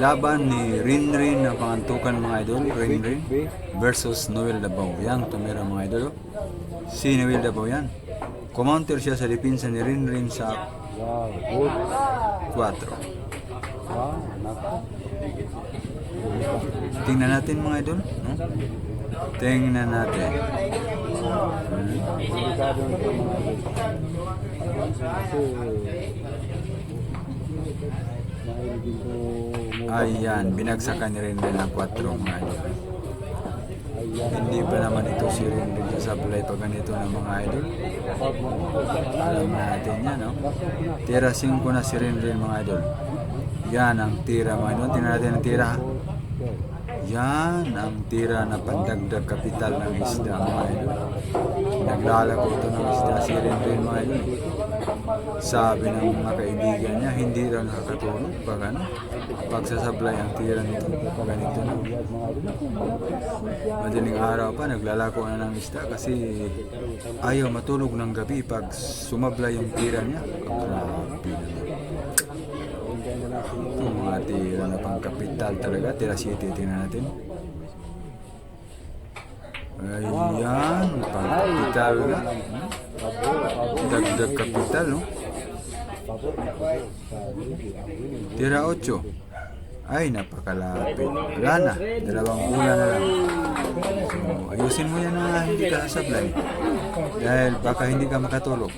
laban ni Rinrin na pangantukan mga idol, Rinrin versus Noel Dabao. Yan, tumira mga idol. Si Noel Dabao yan. Kumounter siya sa depensa ni Rinrin sa Wow, good. 4. Wow, nako. Tingnan natin mga idol. No? Tingnan natin. Delikado Ayan, binagsakan ni Rinrin ng 4 mga idol. Ayan. Hindi pa naman ito si Rinrin sa supply pa ganito ng mga idol. Alam na natin yan, no? Tira 5 na si Rinrin mga idol. Yan ang tira mga idol. Tingnan natin ang tira. Yan ang tira na pandagdag kapital ng isda mga idol. Naglalako ito ng isda si mga idol. Sabi ng mga kaibigan niya, hindi raw nakakatulog pag ano, pagsasablay ang tira nito. Ganito na. Madaling araw pa, naglalako na ng isda kasi ayaw matulog ng gabi pag sumablay yung tira niya. Grabe naman. Ito mga tira na pang kapital talaga. Tira city, tingnan natin. Ayan, pang kapital na. Dagdag kapital, no? Tira 8. Ay, napakalapit. Wala na. Dalawang bulan na lang. So, ayusin mo yan na hindi ka sablay. Dahil baka hindi ka makatulog.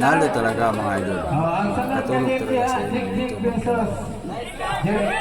Panalo talaga mga idol. Katulog na talaga sa inyo Jer-